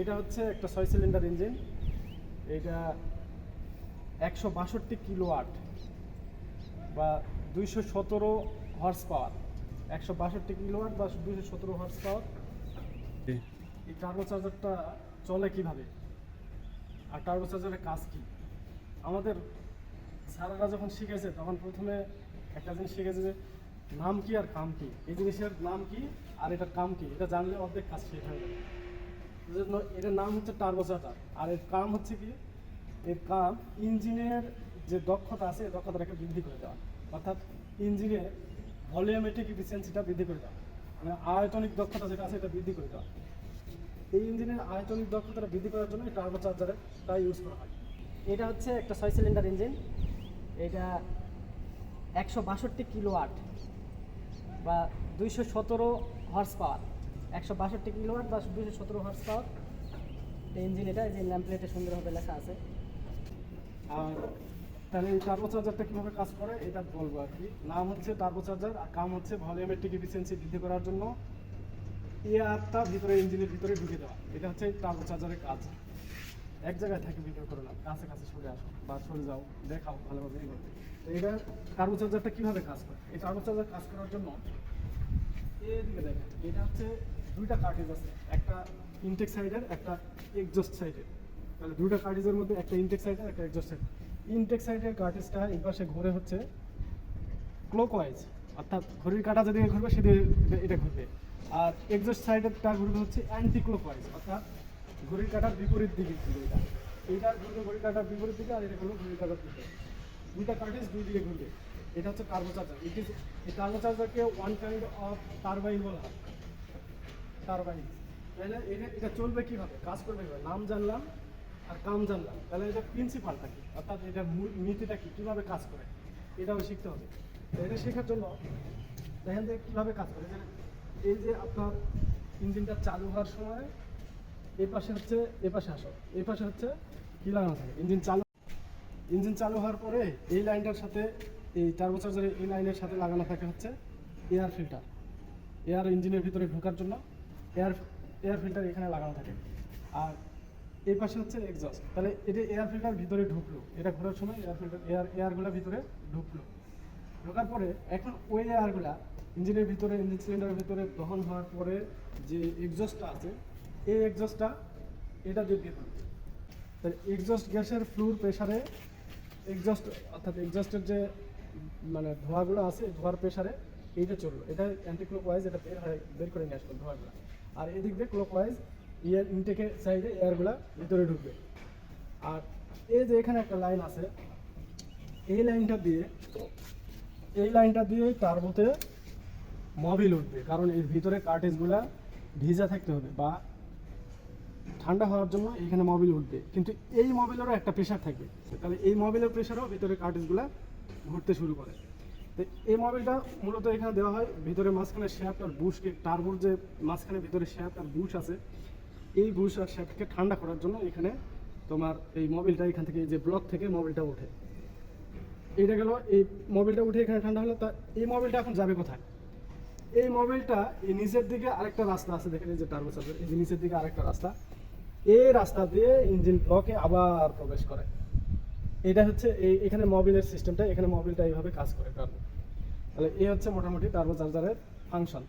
এটা হচ্ছে একটা ছয় সিলিন্ডার ইঞ্জিন। এটা একশো বাষট্টি কিলো আট বা দুইশো সতেরো হর্স পাওয়ার একশো বাষট্টি কিলো আট বা দুইশো সতেরো হর্স পাওয়ার এই টার্বো চার্জারটা চলে কীভাবে? আর টার্বো চার্জারের কাজ কি? আমাদের স্যারেরা যখন শিখেছে তখন প্রথমে একটা জিনিস শিখেছে যে নাম কি আর কাম কি? এই জিনিসের নাম কি আর এটার কাম কি? এটা জানলে অর্ধেক কাজ শেষ হয়ে যাবে। জন্য এটার নাম হচ্ছে টার্বো চার্জার আর এর কাম হচ্ছে কি? এর কাম ইঞ্জিনের যে দক্ষতা আছে দক্ষতাটাকে বৃদ্ধি করে দেওয়া। অর্থাৎ ইঞ্জিনের ভলিউমেট্রিক এফিসিয়েন্সিটা বৃদ্ধি করে দেওয়া। মানে আয়তনিক দক্ষতা যেটা আছে, এটা বৃদ্ধি করে দেওয়া। এই ইঞ্জিনের আয়তনিক দক্ষতাটা বৃদ্ধি করার জন্য এই টার্বো ইউজ করা হয়। এটা হচ্ছে একটা ছয় সিলিন্ডার ইঞ্জিন এটা একশো বাষট্টি কিলো আট বা দুইশো সতেরো হর্স পাওয়ার একশো বাষট্টি কিলো আট বা দুইশো সতেরো হর্স পাওয়ার ইঞ্জিন এটা যে নাম প্লেটে সুন্দরভাবে লেখা আছে। আর তাহলে এই টার্বো চার্জারটা কীভাবে কাজ করে, এটা বলব আর কি। নাম হচ্ছে টার্বো চার্জার আর কাম হচ্ছে ভলিউমেট্রিক এফিসিয়েন্সি বৃদ্ধি করার জন্য এয়ারটা ভিতরে ইঞ্জিনের ভিতরে ঢুকে দেওয়া। এটা হচ্ছে টার্বো চার্জারের কাজ। এক জায়গায় থাকে ভিডিও করে না কাছে কাছে সরে আসো বা সরে যাও, দেখাও ভালোভাবে এই করতে। তো এটা টার্বো চার্জারটা কীভাবে কাজ করে? এই টার্বো চার্জার কাজ করার জন্য এদিকে দেখেন, এটা হচ্ছে দুইটা কার্টেজ আছে, একটা ইনটেক সাইডের একটা এক্সজস্ট সাইডের তাহলে দুইটা কার্টেজের মধ্যে একটা ইনটেক সাইডের একটা এক্সজস্ট সাইড ইনটেক সাইডের কার্টেজটা এই পাশে ঘুরে হচ্ছে ক্লকওয়াইজ অর্থাৎ ঘড়ির কাঁটা যেদিকে ঘুরবে সেদিকে এটা- এটা ঘুরবে। আর এক্সজস্ট সাইডেরটা ঘুরবে হচ্ছে অ্যান্টি ক্লকওয়াইজ অর্থাৎ ঘড়ির কাঁটার বিপরীত দিকে ঘুরবে এটা। এইটা ঘুরবে ঘড়ির কাঁটার বিপরীত দিকে আর এটা ঘুরবে ঘড়ির কাঁটার দিকে। দুইটা কার্টেজ দুই দিকে ঘুরবে। এটা হচ্ছে টার্বো চার্জার ইট ইজ এই টার্বো চার্জারকে ওয়ান কাইন্ড অফ টারবাইন বলা হয়। টারবাইন তাহলে এটা এটা চলবে কীভাবে? কাজ করবে কীভাবে? নাম জানলাম আর কাম জানলাম। তাহলে এটা প্রিন্সিপালটা কি? অর্থাৎ এটা মূল নীতিটা কি? কীভাবে কাজ করে? এটাও শিখতে হবে। এটা শেখার জন্য দেখেন যে কীভাবে কাজ করে। এই যে আপনার ইঞ্জিনটা চালু হওয়ার সময় এই পাশে হচ্ছে, এ পাশে আসো। এই পাশে হচ্ছে কি লাগানো থাকে ইঞ্জিন চালু ইঞ্জিন চালু হওয়ার পরে এই লাইনটার সাথে এই টার্বো চার্জারের এই লাইনের সাথে লাগানো থাকে হচ্ছে এয়ার ফিল্টার। এয়ার ইঞ্জিনের ভিতরে ঢোকার জন্য এয়ার এয়ার ফিল্টার এখানে লাগানো থাকে। আর এই পাশে হচ্ছে এক্সস্ট তাহলে এটা এয়ার ফিল্টার ভিতরে ঢুকলো। এটা ঘোরার সময় এয়ার ফিল্টার এয়ার এয়ারগুলো ভিতরে ঢুকলো। ঢোকার পরে এখন ওই এয়ারগুলা ইঞ্জিনের ভিতরে ইঞ্জিন সিলিন্ডারের ভিতরে দহন হওয়ার পরে যে এক্সস্টটা আছে, এই এক্সস্টটা এটা দিয়ে দেবে তাহলে এক্সস্ট গ্যাসের ফ্লুর প্রেসারে এক্সস্ট অর্থাৎ এক্সস্টের যে মানে ধোঁয়াগুলো আছে, ধোঁয়ার প্রেসারে এইটা চলল। এটা অ্যান্টি ক্লকওয়াইজ এটা বের হয়, বের করে নিয়ে আসলো ধোঁয়াগুলো। আর এদিক দিয়ে ক্লকওয়াইজ ইয়ার ইনটেকের সাইডে এয়ারগুলা ভিতরে ঢুকবে। আর এই যে এখানে একটা লাইন আছে, এই লাইনটা দিয়ে, এই লাইনটা দিয়ে তার টার্বোতে মবিল উঠবে। কারণ এর ভিতরে কার্টেজগুলা ভিজা থাকতে হবে বা ঠান্ডা হওয়ার জন্য এখানে মবিল উঠবে। কিন্তু এই মবিলেরও একটা প্রেশার থাকবে। তাহলে এই মবিলের প্রেশারও ভিতরে কার্টেজগুলা ঘুরতে শুরু করে। তো এই মোবিলটা মূলত এখানে দেওয়া হয় ভিতরে মাঝখানে শ্যাফট আর বুশকে টার্বোর যে মাঝখানে ভিতরে শ্যাফট আর বুশ আছে, এই বুশ আর শ্যাফটকে ঠান্ডা করার জন্য এখানে তোমার এই মোবিলটা এখান থেকে যে ব্লক থেকে মোবিলটা ওঠে। এইটা গেল, এই মোবিলটা উঠে এখানে ঠান্ডা হলো, তা এই মোবিলটা এখন যাবে কোথায়? এই মোবিলটা এই নিচের দিকে আরেকটা রাস্তা আছে, দেখেন যে টার্বো চার্জার এই যে নিচের দিকে আরেকটা রাস্তা। এই রাস্তা দিয়ে ইঞ্জিন ব্লকে আবার প্রবেশ করে। এটা হচ্ছে এই এখানে মোবিলের সিস্টেমটা এখানে মোবিলটা এইভাবে কাজ করে তাহলে এই হচ্ছে মোটামুটি টার্বো চার্জারের ফাংশন